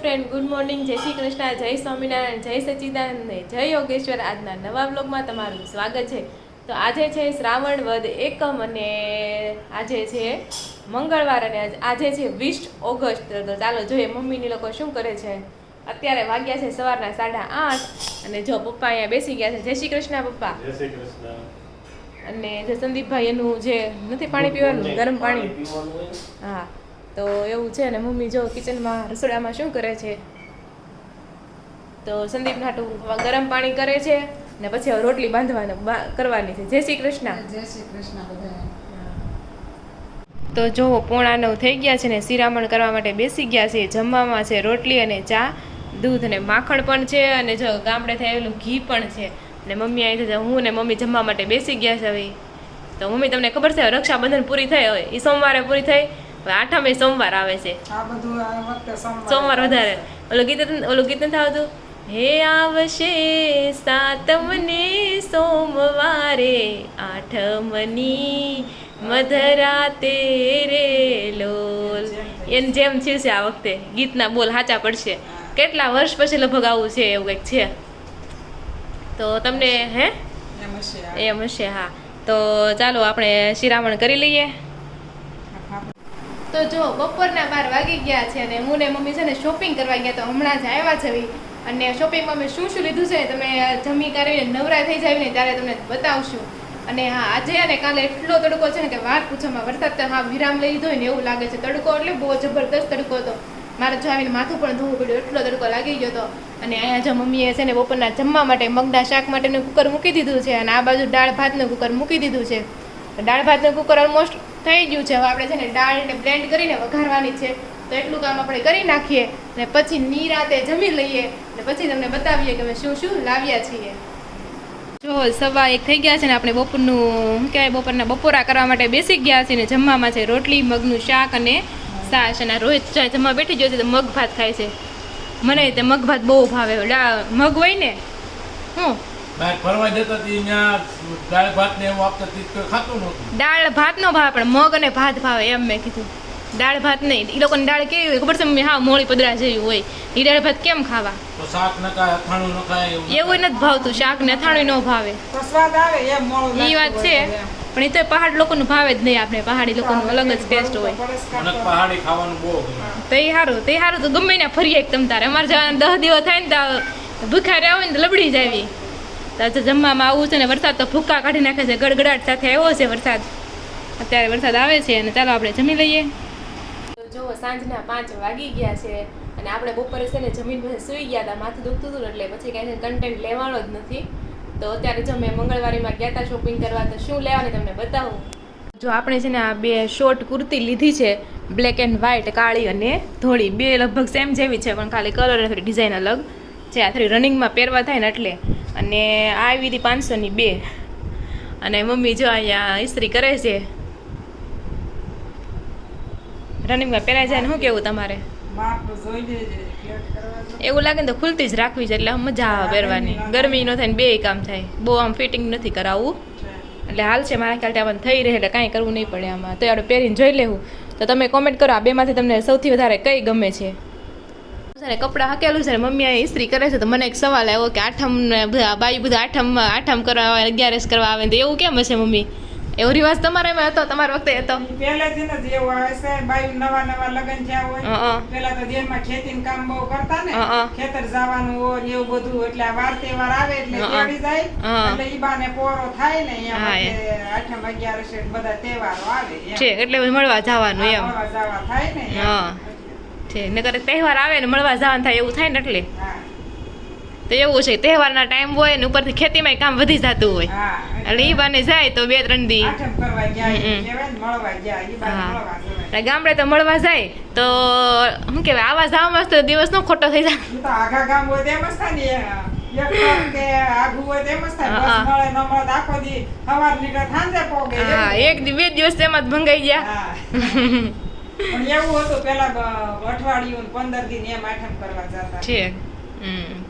Friend good morning. જય શ્રી કૃષ્ણ જય સ્વામિનારાયણ જય સચિદાનંદ ને જય યોગેશ્વર. આજના નવા બ્લોગમાં તમારું સ્વાગત છે. તો આજે છે શ્રાવણ વદ એકમ અને આજે છે મંગળવાર અને આજે છે વીસ ઓગસ્ટ. તો ચાલો જોઈએ મમ્મીની લોકો શું કરે છે. અત્યારે વાગ્યા છે સવારના સાડા આઠ અને જો પપ્પા અહીંયા બેસી ગયા છે. જય શ્રી કૃષ્ણ પપ્પા. જય શ્રી કૃષ્ણ. અને જે સંદીપભાઈ એનું જે નથી પાણી પીવાનું ગરમ પાણી. હા. તો એવું છે ને મમ્મી જો કિચનમાં રસોડામાં શું કરે છે? તો સંદીપ નાટુ ગરમ પાણી કરે છે ને પછી હવે રોટલી બાંધવાની કરવાની છે. જય શ્રી કૃષ્ણ. જય શ્રી કૃષ્ણ તો જો પોણા નવ થઈ ગયા છે ને શિરામણ કરવા માટે બેસી ગયા છે. જમવામાં છે રોટલી અને ચા દૂધ અને માખણ પણ છે અને જો ગામડેથી આવેલું ઘી પણ છે. ને મમ્મી આવી છે હું ને મમ્મી જમવા માટે બેસી ગયા છે હવે. તો મમ્મી તમને ખબર છે રક્ષાબંધન પૂરી થઈ હવે. એ સોમવારે પૂરી થઈ. આઠમે સોમવાર આવે છે. સોમવાર વધારે. ઓલું ગીત ઓલું ગીત નથી આવતું? હે આવશે સાતમને સોમવારે આઠમની મધરાતે રે લોલ. એમ જેમ છે આ વખતે. ગીતના બોલ સાચા પડશે. કેટલા વર્ષ પછી લગભગ આવું છે એવું કંઈક છે. તો તમને હે. એમ હશે હા. તો ચાલો આપણે શિરામણ કરી લઈએ. તો જો બપોરના બાર વાગી ગયા છે અને હું ને મમ્મી છે ને શોપિંગ કરવા ગયા તો હમણાં જ આવ્યા છે અને શોપિંગમાં મેં શું શું લીધું છે તમે જમી કરીને નવરા થઈ જાય ને ત્યારે તમને બતાવશું. અને હા, આજે અને કાલે એટલો તડકો છે ને કે વાત પૂછવામાં વરસાદ તો હા વિરામ લઈ લીધો ને એવું લાગે છે. તડકો એટલે બહુ જબરદસ્ત તડકો હતો. મારે જો આવીને માથું પણ ધોવું પડ્યું, એટલો તડકો લાગી ગયો હતો. અને અહીંયા જો મમ્મીએ છે ને બપોરના જમવા માટે મગના શાક માટેનું કુકર મૂકી દીધું છે અને આ બાજુ દાળ ભાતનું કુકર મૂકી દીધું છે. દાળ ભાતનું કુકર ઓલમોસ્ટ થઈ ગયું છે. હવે આપણે છે ને દાળને બ્લેન્ડ કરીને વઘારવાની છે. તો એટલું કામ આપણે કરી નાખીએ ને પછી નિરાતે જમી લઈએ ને પછી તમને બતાવીએ કે અમે શું શું લાવ્યા છીએ. જો સવા એક થઈ ગયા છે ને આપણે બપોરનું શું કહેવાય બપોરના બપોરા કરવા માટે બેસી ગયા છે ને જમવામાં છે રોટલી, મગનું શાક અને સાસ અને રોહિત જમવા બેઠી ગયો છે તો મગ ભાત ખાય છે. મને તે મગ ભાત બહુ ભાવે. મગ હોય ને? હું? ફરવા જતા દાળ ભાત ને એવું આપતા હતી ખાતું નહોતું. દાળ ભાત નો ભાવ પણ મગ અને ભાત ભાવે એમ મેં કીધું. દાળ ભાત નહીં એ લોકોને દાળ કેવી હોય ખબર છે? મમ્મી હા મોળી પદરા જેવી હોય. એ દાળ ભાત કેમ ખાવા? તો શાક ન ખાય અથાણું ન ખાય એવું નથી ભાવતું શાક ને અથાણું ન ભાવે. સ્વાદ આવે એમ મોળું એ વાત છે. પણ એ તો પહાડ લોકોનું ભાવે જ નહીં આપણે પહાડી લોકોનું અલગ જ ટેસ્ટ હોય. પહાડી ખાવાનું બહુ ગમે. તો એ સારું તે સારું તો ગમે ને ફરી એક તમ તારે. અમારે જવાના દસ દિવસ થાય ને તો ભૂખા રહ્યા હોય ને તો લબડી જાવી આજે જમવામાં આવું છે ને વરસાદ તો ભૂક્કા કાઢી નાખે છે ગડગડાટ સાથે આવ્યો છે વરસાદ. અત્યારે વરસાદ આવે છે અને ચાલો આપણે જમી લઈએ. તો જો સાંજના પાંચ વાગી ગયા છે અને આપણે બપોરે છે ને જમીન પછી સૂઈ ગયા હતા માથું દુખતું હતું એટલે પછી કાંઈ કન્ટેન્ટ લેવાનો જ નથી. તો અત્યારે જો મેં મંગળવારીમાં ગયા હતા શોપિંગ કરવા તો શું લેવાની તમને બતાવું? જો આપણે છે ને આ બે શોર્ટ કુર્તી લીધી છે બ્લેક એન્ડ વ્હાઇટ કાળી અને ધોળી. બે લગભગ સેમ જેવી છે પણ ખાલી કલર અને થોડી ડિઝાઇન અલગ. છે આ થોડી રનિંગમાં પહેરવા થાય ને એટલે. અને આ આવી હતી પાંચસોની બે. અને મમ્મી જો અહીંયા ઇસ્ત્રી કરે છે. રનિંગમાં પહેરાય જાય ને શું કેવું તમારે? જો. એવું લાગે ને તો ખુલતી જ રાખવી છે એટલે મજા આવે પહેરવાની. ગરમી ન થાય ને બે કામ થાય. બહુ આમ ફિટિંગ નથી કરાવવું. એટલે હાલ છે મારા ખ્યાલથી આપણને થઈ રહે એટલે કાંઈ કરવું નહીં પડે આમાં. તો આપણે પહેરીને જોઈ લેવું. તો તમે કોમેન્ટ કરો આ બેમાંથી તમને સૌથી વધારે કઈ ગમે છે? છે ને કપડાં હકેલું છે ને મમ્મી ઇસ્ત્રી કરે છે તો મને એક સવાલ આવ્યો કે આઠમ ને બાઈ બધા આઠમ આઠમ કરવા આવે અગિયારસ કરવા આવે તો એવું કેમ હશે મમ્મી એવો રિવાજ તમારામાં હતો તમારા વખતે હતો પહેલેથી જ એવું આવે છે બાઈ નવા નવા લગ્ન જ્યાં હોય. પેલા તો દેરમાં ખેતી કામ બહુ કરતા ને. ખેતર જવાનું હોય ને એવું બધું એટલે વાર તહેવાર આવે એટલે. તેડી જાય એટલે ઈ બાને પોરો થાય ને એમ. એટલે આઠમ અગિયારસ બધા તહેવારો આવે છે એટલે મળવા જવાનું એમ મળવા જવા થાય ને હા. છે. નગર તહેવાર આવે ને મળવા જવાનું થાય એવું થાય ને એટલે. તો એવું છે તહેવારના ટાઈમ હોય ને ઉપરથી ખેતીમાં કામ વધી જતું હોય. એટલે એ બાને જાય તો બે ત્રણ દી. હા. ગામડે તો મળવા જાય તો શું કહેવાય આવા જવામાં તો દિવસ નો ખોટો થઈ જાય. એક બે દિવસ તેમાં જ ભંગાઈ ગયા. પણ એવું હતું પેલા અઠવાડિયું પંદર દિન એમ આઠમ કરવા જતા. છે.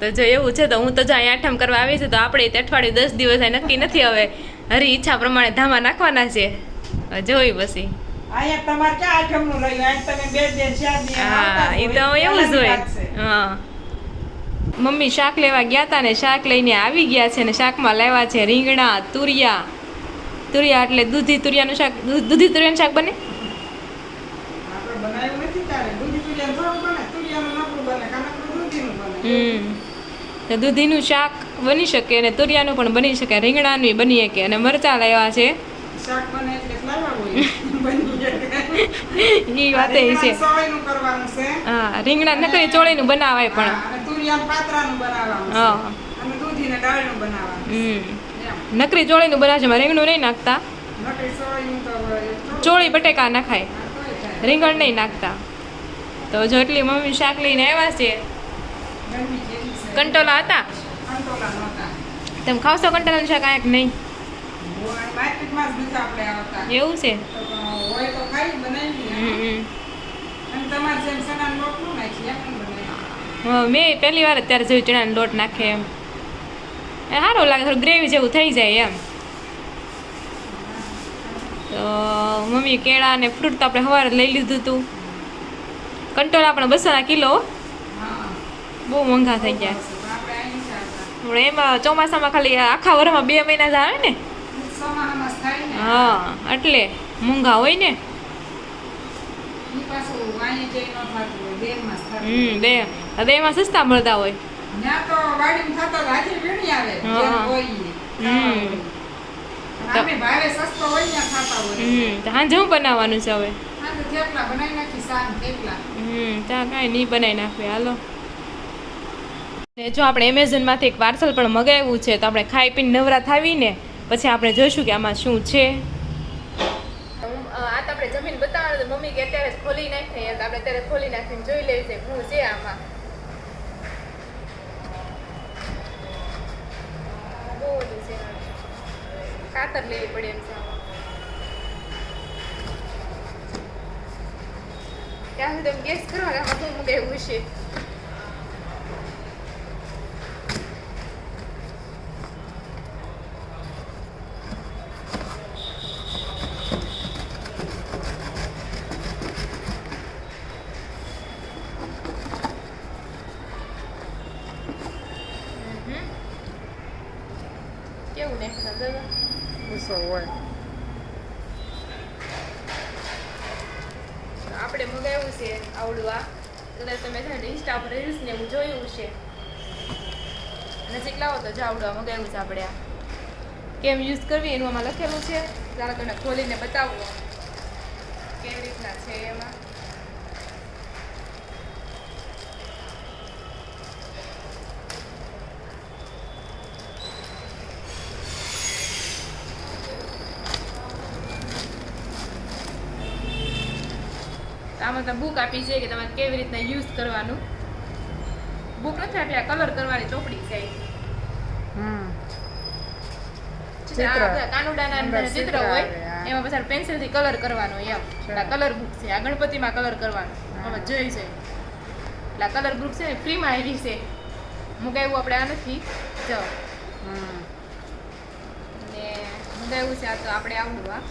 તો જો એવું છે તો હું તો જો અહીંયા આઠમ કરવા આવી છું તો આપણે તે અઠવાડિયું દસ દિવસ અહીં નક્કી નથી હવે. હરી ઈચ્છા પ્રમાણે ધામા નાખવાના છે. જોઈ પછી. અહીંયા તમારે ક્યાં આઠમનું રહ્યું અહીંયા તમે બે દિન હા, એ તો. એવું જ હોય. હા. મમ્મી શાક લેવા ગયા હતા ને શાક લઈને આવી ગયા છે ને શાકમાં લેવા છે રીંગણા તુરિયા. તુરિયા એટલે દૂધી તુરિયાનું શાક. દૂધી તુરિયાનું શાક બને આપણે બનાવ્યું નથી તારે દૂધી તુરિયાનું થોડું બને તુરિયાનું નકરું બને કાં નકરું દૂધીનું બને હમ તો દૂધીનું શાક બની શકે અને તુરિયાનું પણ બની શકે રીંગણાનું બની શકે. અને મરચાં લાવ્યા છે. એ વાત એ છે. છે. હા રીંગણા નકરી ચોળીનું બનાવાય પણ. હા, છે. નકરી ચોળીનું બનાવશે એમાં રીંગણું નહીં નાખતા. ચોળી બટેકા નખાય. રીંગણ નહીં નાખતા. તો જો એટલી મમ્મી શાક લઈને આવ્યા છે. કંટોલા હતા. તમે ખાવશો કંટોલાનું શાક આંક નહીં? એવું છે? મેં પહેલી વાર અત્યારે જોયું ચણાનો લોટ નાખે એમ. એ સારું લાગે, થોડું ગ્રેવી જેવું થઈ જાય એમ. તો મમ્મી કેળા અને ફ્રૂટ તો આપણે સવારે લઈ લીધું હતું. કંટોલા પણ બસોના કિલો. બહુ મોંઘા થઈ ગયા. પણ એમાં ચોમાસામાં ખાલી આખા વરમાં બે મહિના જ આવે ને? હા એટલે મોંઘા હોય ને. હમ બે. હવે એમાં સસ્તા મળતા હોય. હા. શું બનાવવાનું છે હવે? તો નાખી હમ ત્યાં કાંઈ નહીં બનાવી નાખવે હાલો. ને જો આપણે એમેઝોનમાંથી એક પાર્સલ પણ મગાવ્યું છે તો આપણે ખાઈ પીને નવરા થાવીને પછી આપણે જોઈશું કે આમાં શું છે. આ તો આપણે જમીન બતાવવાનું મમ્મી કે અત્યારે ખોલી નાખીને આપણે અત્યારે ખોલી નાખીને જોઈ લેવી છે શું છે આમાં. બહુ બધું છે. કાતર લેવી પડે એમ છે. ત્યાં સુધી તમે ગેસ કરો આમાં શું મગાવ્યું હમ. કેવું ને દાદા ગુસ્સો હોય આપણે મગાવ્યું છે આવડવા. એટલે તમે છે ઇન્સ્ટા પર રીલ્સ ને એવું જોયું છે નજીક લાવો તો જાવડવા મગાવ્યું છે આપણે આ. કેમ યુઝ કરવી એનું આમાં લખેલું છે. ચાલો તમને ખોલીને બતાવો. કેવી રીતના છે એમાં? આમાં તો બુક આપી છે કે તમારે કેવી રીતના યુઝ કરવાનું. બુક નથી આપી આ કલર કરવાની ચોપડી છે. કાનુડાના ચિત્ર હોય એમાં પછી પેન્સિલથી કલર કરવાનો એમ. કલર બુક છે આ ગણપતિમાં કલર કરવાનો. હવે જોઈ છે. એટલે કલર બુક છે ને ફ્રીમાં આવી છે. મુકાયું આપણે આ નથી. જો. હમ. ને મુકાયું છે આ તો આપણે આવડું આ.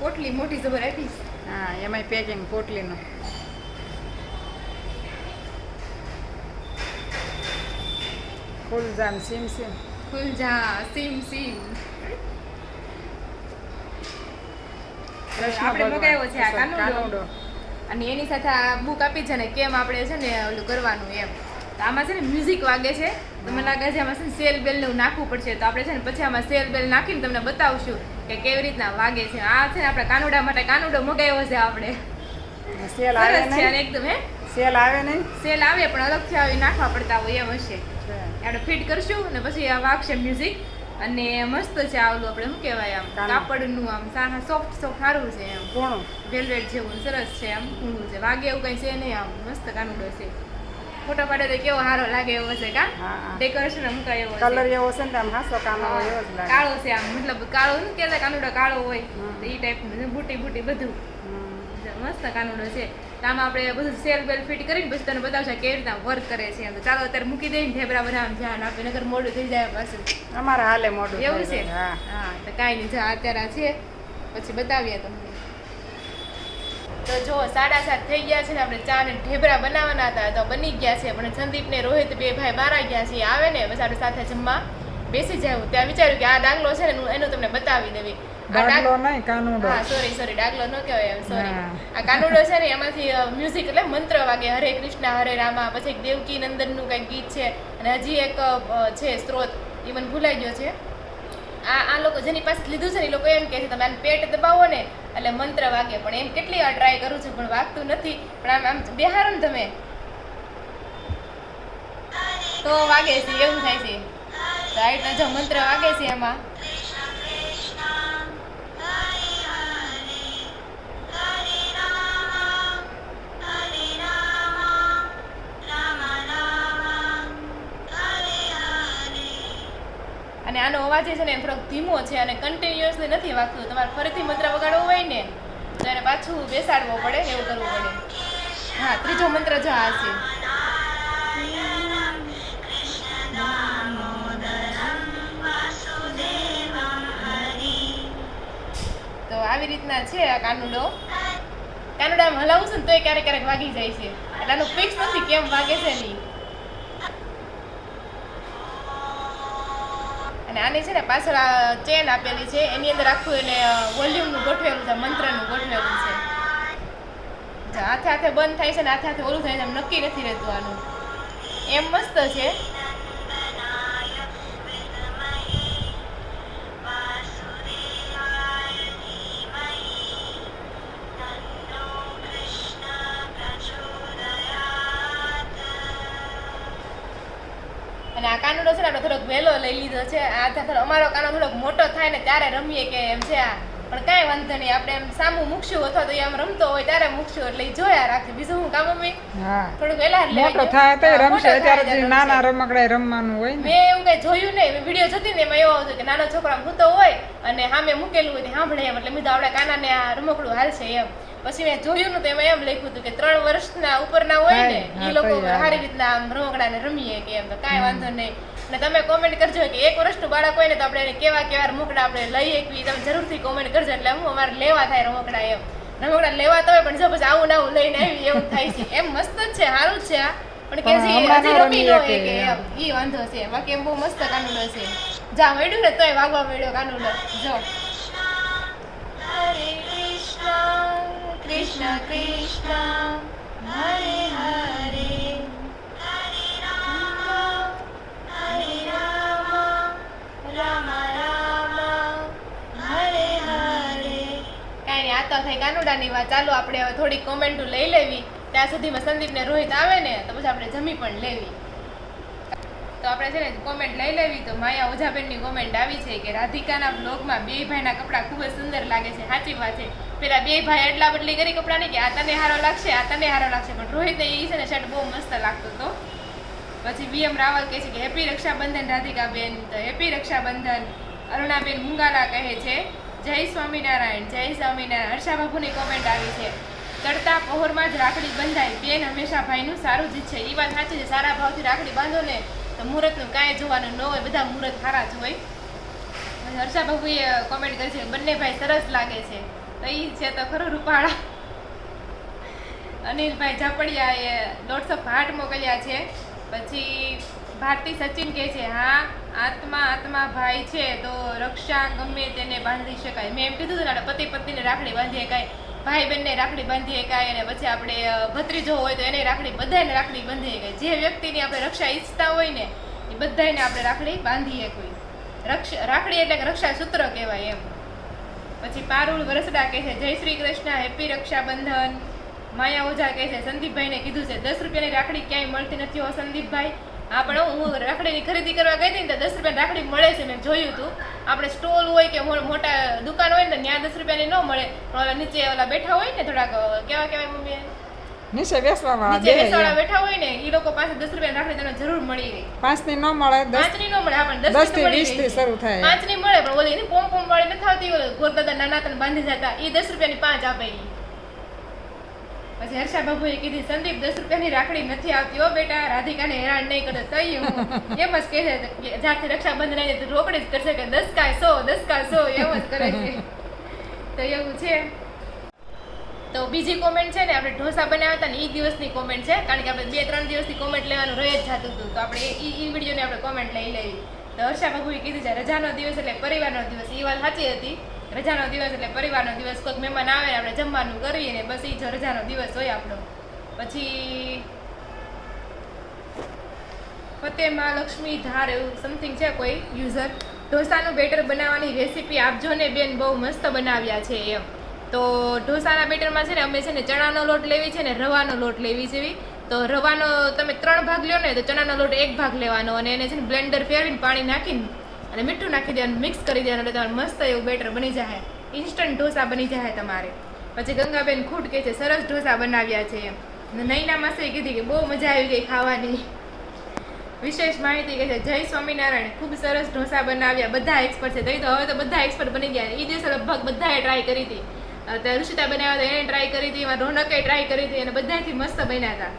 પોટલી મોટી જબર આપી છે. હા એમાંય પેકિંગ પોટલીનું. ફૂલજામ સીમ સીમ. ફૂલજા સીમ સીમ. આપણે મગાવ્યો છે આ કાનુડો. કાનુડો. અને એની સાથે આ બુક આપી છે ને કેમ આપણે છે ને ઓલું કરવાનું એમ. તો આમાં છે ને મ્યુઝિક વાગે છે. મને લાગે છે આમાં છે ને સેલ બેલ ને નાખવું પડશે. તો આપણે છે ને પછી આમાં સેલ બેલ નાખીને તમને બતાવશું. કે કેવી રીતના વાગે છે? આ છે ને આપણે કાનુડા માટે કાનુડો મગાવ્યો છે આપણે. સેલ આવે છે અને એકદમ હે? સેલ આવે નહીં? સેલ આવે પણ અલગથી આવી નાખવા પડતા હોય એમ હશે. આપણે ફિટ કરશું અને પછી આ વાગશે મ્યુઝિક અને મસ્ત છે આવલું આપણે શું કહેવાય આમ. કાપડનું આમ સારા સોફ્ટ સોફ્ટ સારું છે એમ. કોણું વેલવેટ જેવું સરસ છે આમ ઊંડું છે વાગે એવું કઈ છે નહીં આમ. મસ્ત કાનુડો છે. ફોટો પાડે તો કેવો સારો લાગે એવો છે કા. ડેકોરેશન અમુક એવો કલર એવો છે ને આમ હાસો કાનો એવો જ લાગે. કાળો છે આમ મતલબ કાળો ને કહેતા કાનુડો કાળો હોય. તો એ ટાઈપનું બુટી બુટી બધું. મસ્ત કાનુડો છે. તો આમાં આપણે બધું સેલ બેલ ફિટ કરીને પછી તને બતાવશે કેવી રીતના વર્ક કરે છે એમ તો. ચાલો અત્યારે મૂકી દઈને ઢેબરા બનાવવાનું ધ્યાન આપે નગર મોડું થઈ જાય પાછું. અમારે હાલે મોડું એવું છે? હા. હા તો કાંઈ નહીં જા અત્યારે છે. પછી બતાવીએ તમને. તો જો સાડા સાત થઈ ગયા છે ને આપણે ચા ને ઢેબરા બનાવવાના હતા તો બની ગયા છે. પણ સંદીપ ને રોહિત બે ભાઈ બહાર ગયા છે આવે ને બસ આપણે સાથે જમવા બેસી જાય ત્યાં વિચાર્યું કે આ ડાંગલો છે ને એનું- તમને બતાવી દેવી. આ નહીં કાનુડો. હા સોરી સોરી ડાગલો ન કહેવાય એમ સોરી આ કાનુડો છે ને એમાંથી મ્યુઝિક એટલે મંત્ર વાગે. હરે કૃષ્ણ હરે રામા પછી દેવકી નંદનનું કંઈક ગીત છે. અને હજી એક છે સ્ત્રોત. એ મને ભૂલાઈ ગયો છે. આ આ લોકો જેની પાસે લીધું છે ને એ લોકો એમ કહે છે, તમે આને પેટ દબાવો ને, એટલે મંત્ર વાગે. પણ એમ કેટલી વાર ટ્રાય કરું છું, પણ વાગતું નથી. પણ આમ આમ બેહારો ને તમે. તો વાગે છે, એવું થાય છે. તો આ જો મંત્ર વાગે છે એમાં અને આનો અવાજ છે ને એ થોડોક ધીમો છે અને કન્ટિન્યુઅસલી નથી વાગતું. તમારે ફરીથી મંત્ર વગાડવો હોય ને, તો એને પાછું બેસાડવો પડે, એવું કરવું પડે. હા, ત્રીજો મંત્ર જો આ છે. તો આવી રીતના છે આ કાનુડો. કાનુડા આમ હલાવું છું ને તોય ક્યારેક ક્યારેક વાગી જાય છે. એટલે આનું ફિક્સ નથી, કેમ વાગે છે નહીં. અને આની છે ને પાછળ ચેન આપેલી છે, એની અંદર આખું એને વોલ્યુમનું ગોઠવેલું છે, મંત્રનું ગોઠવેલું છે. હાથે હાથે બંધ થાય છે ને હાથે હાથે ઓલું થાય છે નક્કી નથી રહેતું આનું. એમ મસ્ત છે. લઈ લીધો છે. આ થોડો અમારો કાનો થોડોક મોટો થાય ને ત્યારે રમીએ કે એમ છે આ. પણ કાંઈ વાંધો નહીં આપણે એમ સામું મૂકશું અથવા તો એમ રમતો હોય ત્યારે મૂકશું એટલે જોયા રાખે. બીજું હું કામ અમે થોડુંક વહેલા મોટો થાય તો રમશે. ત્યારે નાના રમકડા રમવાનું હોય મેં એવું કઈ જોયું નહીં. મેં વીડિયો જોતી ને એમાં એવો હતો કે નાનો છોકરા મૂતો હોય અને સામે મૂકેલું હોય સાંભળે એમ. એટલે મેં કીધું આપણે કાનાને આ રમકડું હાલશે એમ. પછી મેં જોયું ને તો એમાં એમ લખ્યું હતું કે ત્રણ વર્ષના ઉપરના હોય ને એ લોકો સારી રીતના આમ રમકડાને રમીએ કે એમ. તો કાંઈ વાંધો નહીં. અને તમે કોમેન્ટ કરજો કે એક વર્ષનું બાળક હોય ને તો આપણે એને કેવા કેવા રમકડા આપણે લઈ એકવી તમે જરૂરથી કોમેન્ટ કરજો. એટલે હું અમારે લેવા થાય રમકડા એમ. રમકડા લેવા તો હોય પણ જો પછી આવું ને આવું લઈને આવી એવું થાય છે. એમ મસ્ત જ છે સારું જ છે આ. પણ કે જે હજી ન રમી નો કે કે એમ. ઈ વાંધો છે. બાકી એમ બહુ મસ્ત કાનુડો છે. જા મળ્યું ને તોય વાગવા મળ્યો કાનુડો. જો. હરે કૃષ્ણ કૃષ્ણ કૃષ્ણ. હરે હરે હરે. તો થઈ કાનુડાની વાત. ચાલો આપણે હવે થોડી કોમેન્ટો લઈ લેવી. ત્યાં સુધીમાં સંદીપ ને રોહિત આવે ને, તો પછી આપણે જમી પણ લેવી. તો આપણે છે ને, કોમેન્ટ લઈ લેવી. તો માયા ઓઝાબેનની કોમેન્ટ આવી છે કે રાધિકાના બ્લોગમાં બે ભાઈના કપડાં ખૂબ જ સુંદર લાગે છે. સાચી વાત છે. પેલા બે ભાઈ એટલા બદલી કરી કપડાની કે આ તને હારો લાગશે, આ તને હારો લાગશે. પણ રોહિતને એ છે ને શર્ટ બહુ મસ્ત લાગતો હતો. પછી વીએમ રાવલ કહે છે કે, હેપી રક્ષાબંધન, રાધિકાબેન. તો હેપી રક્ષાબંધન, અરુણાબેન મુંગાલા કહે છે, જય સ્વામિનારાયણ જય સ્વામિનારાયણ. હર્ષા બાબુની કોમેન્ટ આવી છે, તડતા પહોરમાં જ રાખડી બંધાય. બેન હંમેશા ભાઈનું સારું જ છે. એ વાત સાચી છે. સારા ભાવથી રાખડી બાંધો ને, તો મુહૂર્તનું કાંઈ જોવાનું ન હોય. બધા મુહૂર્ત સારા જ હોય. પછી હર્ષા બાબુએ કોમેન્ટ કરી છે, બંને ભાઈ સરસ લાગે છે. તો એ છે તો ખરું રૂપાળા. અનિલભાઈ ઝાપડિયાએ દોઢસો હાટ મોકલ્યા છે. પછી ભારતી સચિન કહે છે, હા, આત્મા આત્મા ભાઈ છે, તો રક્ષા ગમે તેને બાંધી શકાય. મેં એમ કીધું હતું ને, પતિ પત્નીને રાખડી બાંધી શકાય ભાઈ બહેનને રાખડી બાંધી શકાય અને પછી આપણે ભત્રીજો હોય તો એને રાખડી બધાને રાખડી બાંધી શકાય જે વ્યક્તિની આપણે રક્ષા ઈચ્છતા હોય ને, એ બધાને આપણે રાખડી બાંધીએ કોઈ. રક્ષ, રાખડી એટલે કે રક્ષા સૂત્ર કહેવાય એમ. પછી પારુલ વરસડા કહે છે, જય શ્રી કૃષ્ણ, હેપી રક્ષાબંધન. માયા ઓઝા કહે છે સંદીપભાઈને કીધું છે દસ રૂપિયાની રાખડી ક્યાંય મળતી નથી હો સંદીપભાઈ. હા પણ હું રાખડીની ખરીદી કરવા ગઈ હતી ને તો દસ રૂપિયાની રાખડી મળે છે મેં જોયું હતું આપણે સ્ટોલ હોય કે મોટા દુકાન હોય ને ત્યાં દસ રૂપિયાની ન મળે. પણ ઓલા નીચે ઓલા બેઠા હોય ને થોડાક કેવા કેવાય મમ્મી નીચે બેસવા વાળા નીચે બેસવાળા બેઠા હોય ને એ લોકો પાસે દસ રૂપિયા રાખડી તને જરૂર મળી ગઈ પાંચની ન મળે પાંચની ન મળે હા પણ દસથી વીસથી શરૂ થાય. પાંચની મળે પણ ઓલી પોમ પોમ વાળી નથી આવતી ગોર દાદા નાના તને બાંધી જતા એ દસ રૂપિયાની પાંચ આપે. પછી હર્ષા બાબુએ કીધી, સંદીપ, દસ રૂપિયાની રાખડી નથી આવતી ઓ બેટા, રાધિકાને હેરાન નહીં કરતો તઈ હું. એમ જ કહે છે જાતે રક્ષાબંધન આવી તો રોકડી જ કરશે કે દસ કાય સો, દસ કાય સો, એમ જ કરે છે. તો એવું છે. તો બીજી કોમેન્ટ છે ને, આપણે ઢોસા બનાવ્યા હતા ને એ દિવસની કોમેન્ટ છે, કારણ કે આપણે બે ત્રણ દિવસની કોમેન્ટ લેવાનું રહી જ જતું હતું. તો આપણે એ વિડીયોની આપણે કોમેન્ટ લઈ લેવી તો હર્ષા બાબુએ કીધું છે, રજાનો દિવસ એટલે પરિવારનો દિવસ. એ વાત સાચી હતી. રજાનો દિવસ એટલે પરિવારનો દિવસ, કોઈક મહેમાન આવે, આપણે જમવાનું કરીએ ને બસ એ જ રજાનો દિવસ હોય આપણો. પછી ફતેમાં મહાલક્ષ્મી ધાર એવું સમથિંગ છે કોઈ યુઝર ઢોસાનું બેટર બનાવવાની રેસીપી આપજો ને બેન બહુ મસ્ત બનાવ્યા છે એમ. તો ઢોસાના બેટરમાં છે ને અમે છે ને ચણાનો લોટ લેવી છે ને રવાનો લોટ લેવી જેવી તો રવાનો તમે ત્રણ ભાગ લ્યો ને તો ચણાનો લોટ એક ભાગ લેવાનો અને એને છે ને બ્લેન્ડર ફેરવીને પાણી નાખીને અને મીઠું નાખી દેવાનું મિક્સ કરી દેવાનું એટલે તમારે મસ્ત એવું બેટર બની જાય. ઇન્સ્ટન્ટ ઢોસા બની જાય તમારે. પછી ગંગાબેન ખૂટ કે છે, સરસ ઢોસા બનાવ્યા છે. એમ નૈના માસે કીધી કે બહુ મજા આવી ગઈ ખાવાની. વિશેષ માહિતી કે છે, જય સ્વામિનારાયણ, ખૂબ સરસ ઢોસા બનાવ્યા. બધા એક્સપર્ટ છે. તો હવે તો બધા એક્સપર્ટ બની ગયા એ દિવસે લગભગ બધાએ ટ્રાય કરી હતી. અત્યારે ઋષિતા બનાવ્યા હતા એને ટ્રાય કરી હતી, એમાં રોનકે ટ્રાય કરી હતી અને બધાથી મસ્ત બન્યા હતા.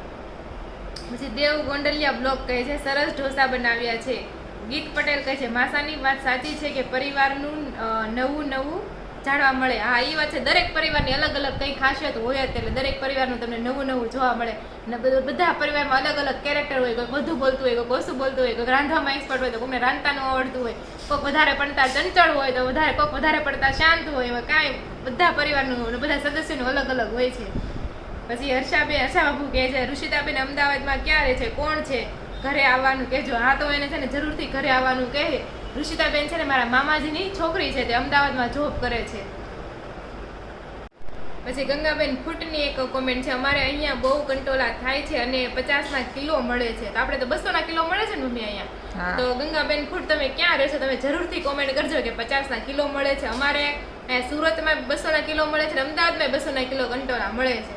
પછી દેવ ગોંડલિયા બ્લોગ કહે છે, સરસ ઢોસા બનાવ્યા છે. ગીત પટેલ કહે છે, માસાની વાત સાચી છે કે પરિવારનું નવું નવું જાણવા મળે. હા એ વાત છે. દરેક પરિવારની અલગ અલગ કંઈ ખાસિયત હોય એટલે દરેક પરિવારનું તમને નવું નવું જોવા મળે. અને બધું- પરિવારમાં અલગ અલગ કેરેક્ટર હોય કોઈ વધુ બોલતું હોય કોઈ ઓછું બોલતું હોય કોઈ રાંધવામાં એક્સપર્ટ હોય, તો કોઈને રાંધતાનું આવડતું હોય. કોઈક વધારે પડતા ચંચળ હોય, તો વધારે, કોઈક વધારે પડતા શાંત હોય એમાં કાંઈ બધા પરિવારનું બધા સદસ્યનું અલગ અલગ હોય છે. પછી હર્ષાબેન હર્ષા બાબુ કહે છે, ઋષિતાબેન અમદાવાદમાં ક્યાં રહે છે? કોણ છે? ઘરે આવવાનું કહેજો. હા તો એને છે ને જરૂરથી ઘરે આવવાનું કહે. ઋષિતાબેન છે ને મારા મામાજીની છોકરી છે તે અમદાવાદમાં જોબ કરે છે. પછી ગંગાબેન ફૂટની એક કોમેન્ટ છે અમારે અહીંયા બહુ કંટોલા થાય છે અને પચાસના કિલો મળે છે. તો આપણે તો બસોના કિલો મળે છે ને મમ્મી અહીંયા? તો ગંગાબેન ફૂટ તમે ક્યાં રહેશો? તમે જરૂરથી કોમેન્ટ કરજો કે પચાસના કિલો મળે છે. અમારે સુરતમાં બસોના કિલો મળે છે અને અમદાવાદમાં બસોના કિલો કંટોલા મળે છે.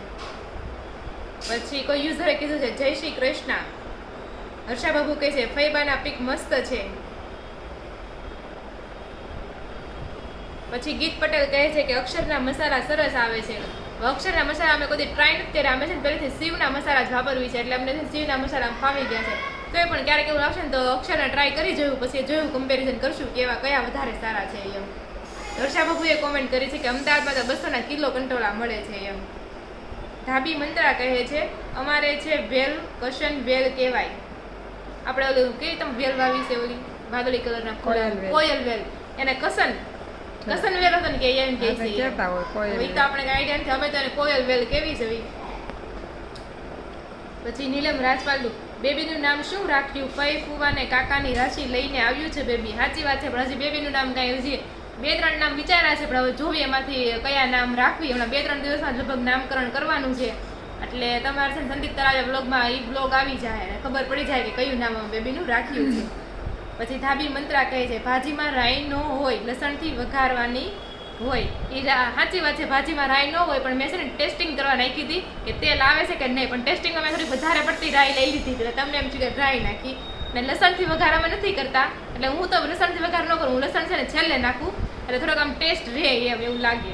પછી કોઈ યુઝરે કીધું છે જય શ્રી કૃષ્ણ. હર્ષા બાબુ કહે છે, ફૈબાના પીક મસ્ત છે. પછી ગીત પટેલ કહે છે કે, અક્ષરના મસાલા સરસ આવે છે. અક્ષરના મસાલા અમે કોઈ ટ્રાય નથી કર્યા. અમે છે ને પહેલેથી શિવના મસાલા જ વાપરવી છે, એટલે અમને શિવના મસાલા ફાવી ગયા છે. તો એ પણ ક્યારેક એવું આવશે ને તો અક્ષરના ટ્રાય કરી જોયું, પછી જોયું કમ્પેરિઝન કરશું કે એવા કયા વધારે સારા છે એમ. હર્ષા બાબુએ કોમેન્ટ કરી છે કે, અમદાવાદમાં તો બસોના કિલો કંટોળા મળે છે એમ. ધાબી મંત્રા કહે છે, અમારે છે વેલ, કશન વેલ કહેવાય. આપણે ઓલું કેવી તમે વેલ વાવી છે ઓલી વાદળી કલરના કોયલ વેલ. કોયલ વેલ. એને કસન. કસન વેલ હતો ને કે એમ કે છે. કહેતા હોય કોયલ હવે તો આપણે આઈડિયા નથી અમે તો એને કોયલ વેલ કેવી છે. પછી નીલમ રાજપાલનું બેબીનું નામ શું રાખ્યું? ફઈ ફુવા ને કાકાની રાશિ લઈને આવ્યું છે બેબી. સાચી વાત છે પણ હજી બેબીનું નામ કાંઈ હજી બે ત્રણ નામ વિચાર્યા છે પણ હવે જોઈએ એમાંથી કયા નામ રાખવી. હમણાં બે ત્રણ દિવસમાં લગભગ નામકરણ કરવાનું છે. એટલે તમારે છે સંદીપ તળાજા બ્લોગમાં એ બ્લોગ આવી જાય અને ખબર પડી જાય કે કયું નામ બેબીનું રાખ્યું છે. પછી ધાબી મંત્રા કહે છે, ભાજીમાં રાઈ ન હોય, લસણથી વઘારવાની હોય. એ સાચી વાત છે, ભાજીમાં રાઈ ન હોય, પણ મેં છે ને ટેસ્ટિંગ કરવા નાખી હતી કે તેલ આવે છે કે નહીં, પણ ટેસ્ટિંગમાં મેં થોડી વધારે પડતી રાઈ લઈ લીધી એટલે તમને એમ છે કે રાઈ નાખી. ને લસણથી વઘાર અમે નથી કરતા, એટલે હું તો લસણથી વઘાર ન કરું, હું લસણ છે ને છેલ્લે નાખું, એટલે થોડોક આમ ટેસ્ટ રહે એમ એવું લાગે.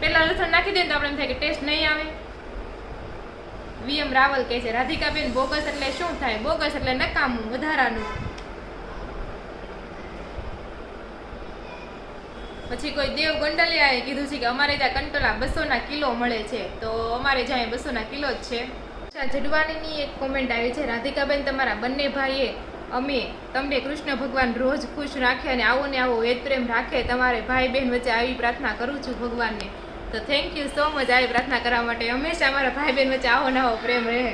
પહેલાં લસણ નાખી દઈએ તો આપણે એમ થાય કે ટેસ્ટ નહીં આવે. વીએમ રાવલ કહે છે, રાધિકાબેન બોગસ એટલે શું થાય? બોગસ એટલે નકામું, વધારાનું. પછી કોઈ દેવ ગંડલિયાએ કીધું છે કે અમારે ત્યાં કંટોલા બસોના કિલો મળે છે. તો અમારે જ્યાં બસોના કિલો જ છે. અચ્છા જડવાણીની એક કોમેન્ટ આવી છે, રાધિકાબેન તમારા બંને ભાઈએ અમે તમને કૃષ્ણ ભગવાન રોજ ખુશ રાખે અને આવો ને આવો વેદ પ્રેમ રાખે, તમારે ભાઈ બહેન વચ્ચે આવી પ્રાર્થના કરું છું ભગવાનને. તો થેન્ક યુ સો મચ આવી પ્રાર્થના કરવા માટે હંમેશા અમારા ભાઈ બહેન વચ્ચે આવો ને આવો પ્રેમ રહે.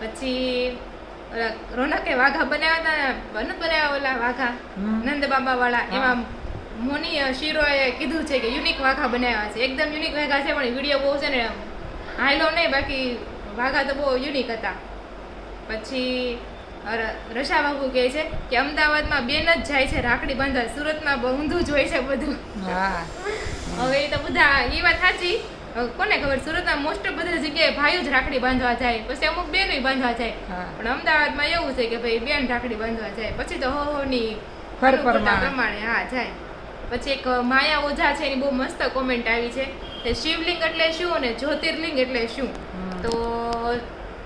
પછી રોનકે વાઘા બનાવ્યા હતા બનત બનાવ્યા ઓલા વાઘા? નંદ બાબા વાળા એમાં મોની શિરોએ કીધું છે કે યુનિક વાઘા બનાવ્યા છે. એકદમ યુનિક વાઘા છે પણ વીડિયો બહુ છે ને હાયલો નહીં બાકી વાઘા તો બહુ યુનિક હતા. પછી રશા બાબુ કહે છે કે અમદાવાદમાં બેન જ જાય છે રાખડી બાંધવા. સુરતમાં બહુ ઊંધું જ હોય છે બધું. હા. હવે એ તો બધા એ વાત સાચી. કોને ખબર સુરતમાં મોસ્ટ ઓફ બધી જગ્યાએ ભાઈઓ જ રાખડી બાંધવા જાય. પછી અમુક બેનો બાંધવા જાય. પણ અમદાવાદમાં એવું છે કે ભાઈ બેન રાખડી બાંધવા જાય. પછી તો હો ની પ્રમાણે. હા જાય. પછી એક માયા ઓઝા છે એની બહુ મસ્ત કોમેન્ટ આવી છે કે શિવલિંગ એટલે શું અને જ્યોતિર્લિંગ એટલે શું. તો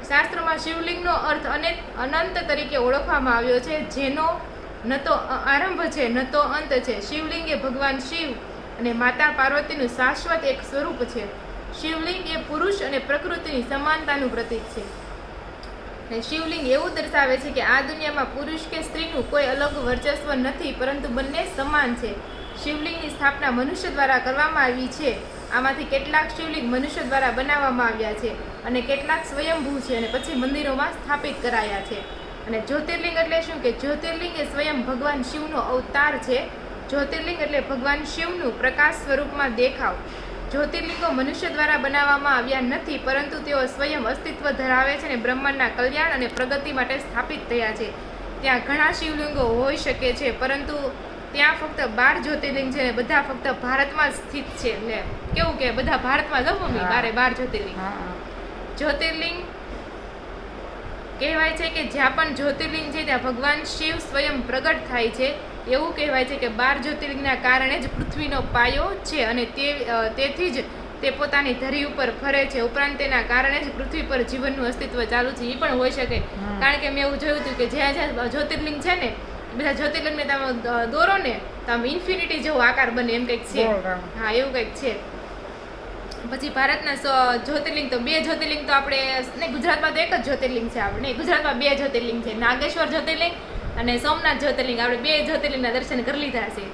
શાસ્ત્રોમાં શિવલિંગનો અર્થ અનેક અનંત તરીકે ઓળખવામાં આવ્યો છે. જેનો ન તો આરંભ છે ન તો અંત છે. શિવલિંગ એ ભગવાન શિવ અને માતા પાર્વતીનું શાશ્વત એક સ્વરૂપ છે. શિવલિંગ એ પુરુષ અને પ્રકૃતિની સમાનતાનું પ્રતીક છે. અને શિવલિંગ એવું દર્શાવે છે કે આ દુનિયામાં પુરુષ કે સ્ત્રીનું કોઈ અલગ વર્ચસ્વ નથી, પરંતુ બંને સમાન છે. શિવલિંગની સ્થાપના મનુષ્ય દ્વારા કરવામાં આવી છે. આમાંથી કેટલાક શિવલિંગ મનુષ્ય દ્વારા બનાવવામાં આવ્યા છે અને કેટલાક સ્વયંભૂ છે અને પછી મંદિરોમાં સ્થાપિત કરાયા છે. અને જ્યોતિર્લિંગ એટલે શું? કે જ્યોતિર્લિંગ એ સ્વયં ભગવાન શિવનો અવતાર છે. જ્યોતિર્લિંગ એટલે ભગવાન શિવનું પ્રકાશ સ્વરૂપમાં દેખાવ. જ્યોતિર્લિંગો મનુષ્ય દ્વારા બનાવવામાં આવ્યા નથી પરંતુ તેઓ સ્વયં અસ્તિત્વ ધરાવે છે અને બ્રહ્માંડના કલ્યાણ અને પ્રગતિ માટે સ્થાપિત થયા છે. ત્યાં ઘણા શિવલિંગો હોઈ શકે છે પરંતુ ત્યાં ફક્ત બાર જ્યોતિર્લિંગ છે બધા ફક્ત ભારતમાં સ્થિત છે. એટલે કેવું કે બધા ભારતમાં જ મમ્મી? બારે બાર જ્યોતિર્લિંગ. જ્યોતિર્લિંગ કહેવાય છે કે જ્યાં પણ જ્યોતિર્લિંગ છે ત્યાં ભગવાન શિવ સ્વયં પ્રગટ થાય છે. એવું કહેવાય છે કે બાર જ્યોતિર્લિંગના કારણે જ પૃથ્વીનો પાયો છે અને તે તેથી જ તે પોતાની ધરી ઉપર ફરે છે. ઉપરાંત તેના કારણે જ પૃથ્વી પર જીવનનું અસ્તિત્વ ચાલુ છે. એ પણ હોઈ શકે. કારણ કે મેં એવું જોયું હતું કે જ્યાં જ્યાં જ્યોતિર્લિંગ છે ને બધા જ્યોતિર્લિંગને તમે દોરો ને તો આમ ઇન્ફિનિટી જેવો આકાર બને એમ કંઈક છે. હા એવું કંઈક છે. પછી ભારતના જ્યોતિર્લિંગ તો બે જ્યોતિર્લિંગ તો આપણે નહીં ગુજરાતમાં તો એક જ જ્યોતિર્લિંગ છે આપણે. ગુજરાતમાં બે જ્યોતિર્લિંગ છે. નાગેશ્વર જ્યોતિર્લિંગ અને સોમનાથ જ્યોતિર્લિંગ, આપણે બે જ્યોતિર્લિંગના દર્શન કરી લીધા છે.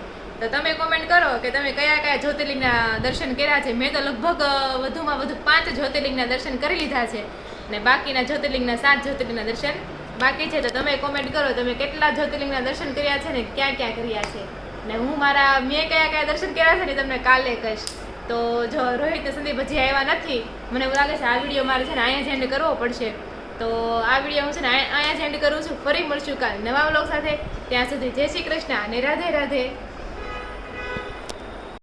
તો તમે કોમેન્ટ કરો કે તમે કયા કયા જ્યોતિર્લિંગના દર્શન કર્યા છે. મેં તો લગભગ વધુમાં વધુ પાંચ જ્યોતિર્લિંગના દર્શન કરી લીધા છે. અને બાકીના જ્યોતિર્લિંગના સાત જ્યોતિર્લિંગના દર્શન બાકી છે. તો તમે કોમેન્ટ કરો, તમે કેટલા જ્યોતિર્લિંગના દર્શન કર્યા છે ને ક્યાં ક્યાં કર્યા છે. ને હું મારા, મેં કયા કયા દર્શન કર્યા છે ને તમને કાલે કહીશ. તો જો રોહિત સંદીપ હજી આવ્યા નથી, મને એવું લાગે છે આ વીડિયો મારે છે ને અહીંયા જ કરવો પડશે. તો આ વીડિયો હું છે ને અહીંયા જ એન્ડ કરું છું. ફરી મળશું કાલ નવા બ્લોગ સાથે. ત્યાં સુધી જય શ્રી કૃષ્ણ અને રાધે રાધે